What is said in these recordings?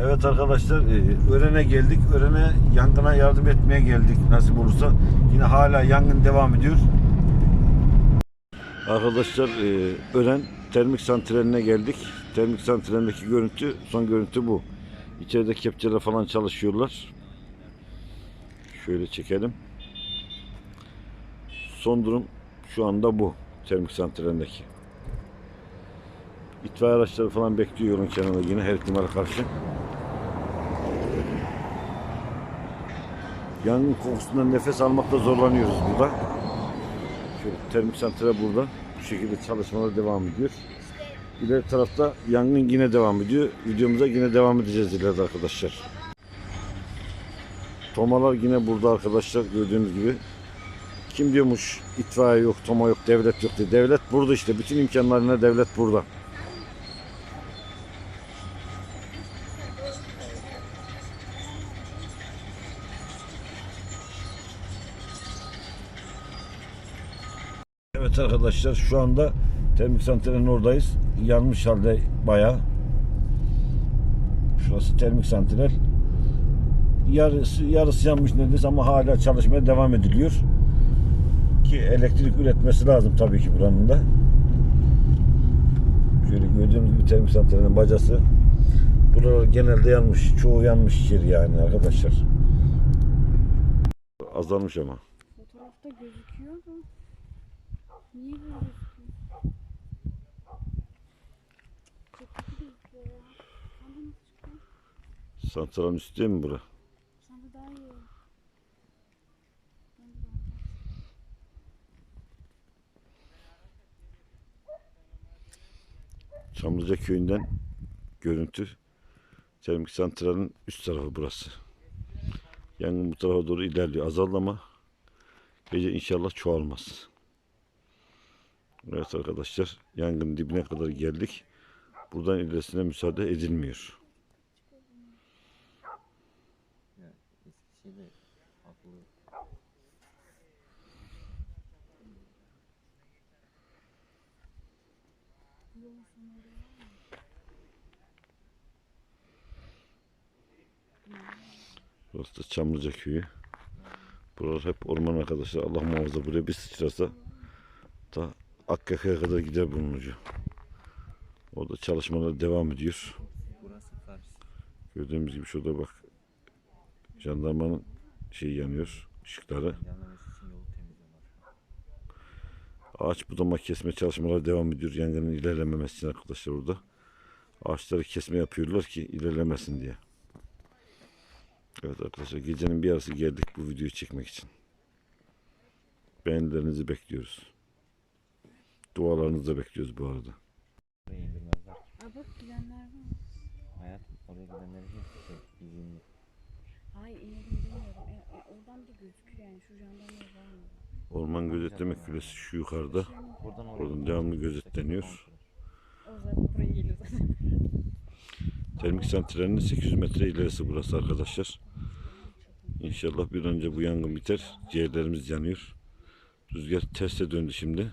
Evet arkadaşlar e, Ören'e geldik. Ören'e yangına yardım etmeye geldik nasip olursa. Yine hala yangın devam ediyor. Arkadaşlar e, Ören termik santraline geldik. Termik santralindeki görüntü son görüntü bu. İçeride kepçeler falan çalışıyorlar. Şöyle çekelim. Son durum şu anda bu. Termik santralindeki. İtfaiye araçları falan bekliyor yolun kenarında yine her ihtimale karşı. Yangın kokusundan nefes almakta zorlanıyoruz burada. Şöyle termik santral burada. Bu şekilde çalışmalar devam ediyor. İleri tarafta yangın yine devam ediyor. Videomuza yine devam edeceğiz ileride arkadaşlar. Tomalar yine burada arkadaşlar gördüğünüz gibi. Kim diyormuş itfaiye yok, toma yok, devlet yok diye. Devlet burada işte. Bütün imkanlarına devlet burada. Evet arkadaşlar şu anda termik santralin oradayız. Yanmış halde bayağı. Şurası termik santral. Yarısı, yarısı yanmış neredeyse ama hala çalışmaya devam ediliyor. Ki elektrik üretmesi lazım tabii ki buranın da. Şöyle gördüğünüz gibi termik santralin bacası. Buralar genelde yanmış. Çoğu yanmış içeri yani arkadaşlar. Azalmış ama. Fotoğrafta gözüküyor da niye böyle gözüküyor? Çok kötü gözüküyor ya. Sende çıkıyor? Santralin üstü mi bura? Sende daha iyi. Çamlıca köyünden görüntü. Termik santralin üst tarafı burası. Yangın bu tarafa doğru ilerliyor. Azaldı ama gece inşallah çoğalmaz. Evet arkadaşlar yangın dibine kadar geldik. Buradan ilerisine müsaade edilmiyor. Burası da Çamlıca köyü. Buralar hep orman arkadaşlar. Allah muhafaza buraya bir sıçrasa da Akkaka'ya kadar gider bunun ucu. Orada çalışmalar devam ediyor. Gördüğümüz gibi şurada bak. Jandarmanın şey yanıyor. ışıkları. Ağaç budama kesme çalışmaları devam ediyor. Yangının ilerlememesi için arkadaşlar orada. Ağaçları kesme yapıyorlar ki ilerlemesin diye. Evet arkadaşlar gecenin bir yarısı geldik bu videoyu çekmek için. Beğenilerinizi bekliyoruz. Dualarınızı da bekliyoruz bu arada. Oraya indirmezler. Aa bak var. Hayatım oraya gidenleri şey, izinli. Hayır inelim bilmiyorum. E, e, oradan bir gözüküyor yani şu jandarma var mı? Orman gözetleme kulesi şu yukarıda. Buradan oraya Oradan devamlı gözetleniyor. O zaman buraya geliyor zaten. Termik santralinin 800 metre ilerisi burası arkadaşlar. İnşallah bir an önce bu yangın biter. Ciğerlerimiz yanıyor. Rüzgar terse döndü şimdi.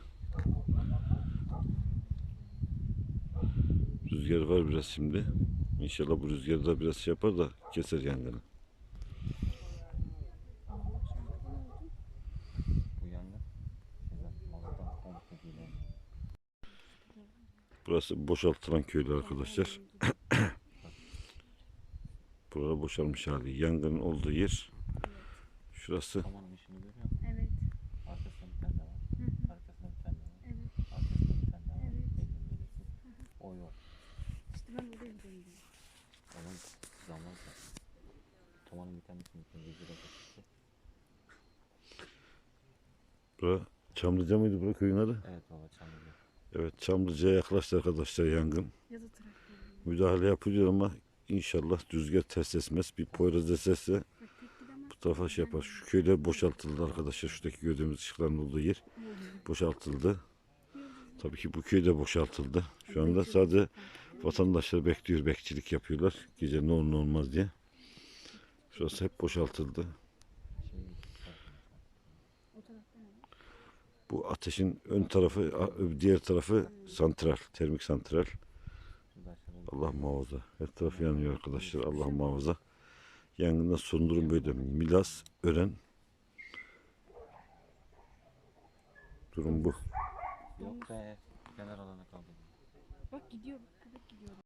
Rüzgar var biraz şimdi. İnşallah bu rüzgar da biraz şey yapar da keser geliyor. Burası boşaltılan köylü arkadaşlar. Burada boşalmış hali. Yangının olduğu yer. Şurası. Samanın işini görüyor musun? Evet. Arkasında bir tane daha var. Hı hı. Arkasında bir tane daha var. Evet. Arkasında bir tane daha var. Evet. Belli belirsiz. O yok. İşte Onun zaman. Tomanın bir tanesini kaçırdı. Bura Çamlıca mıydı bura köyün adı? Evet baba çamurlu. Evet Çamlıca'ya yaklaştı arkadaşlar yangın. Müdahale yapılıyor ama inşallah rüzgar ters esmez. Bir Poyraz eserse bu tarafa şey yapar. Şu köyler boşaltıldı arkadaşlar. Şuradaki gördüğümüz ışıkların olduğu yer boşaltıldı. Tabii ki bu köy de boşaltıldı. Şu anda sadece vatandaşlar bekliyor, bekçilik yapıyorlar. Gece ne olur ne olmaz diye. Şurası hep boşaltıldı. Bu ateşin ön tarafı, diğer tarafı santral, termik santral. Allah muhafaza. Her taraf yanıyor arkadaşlar. Allah muhafaza. Yangından son durum böyle. Milas, Ören. Durum bu. Yok be. Kenar alana kaldı. Bak gidiyor bak köpek gidiyor.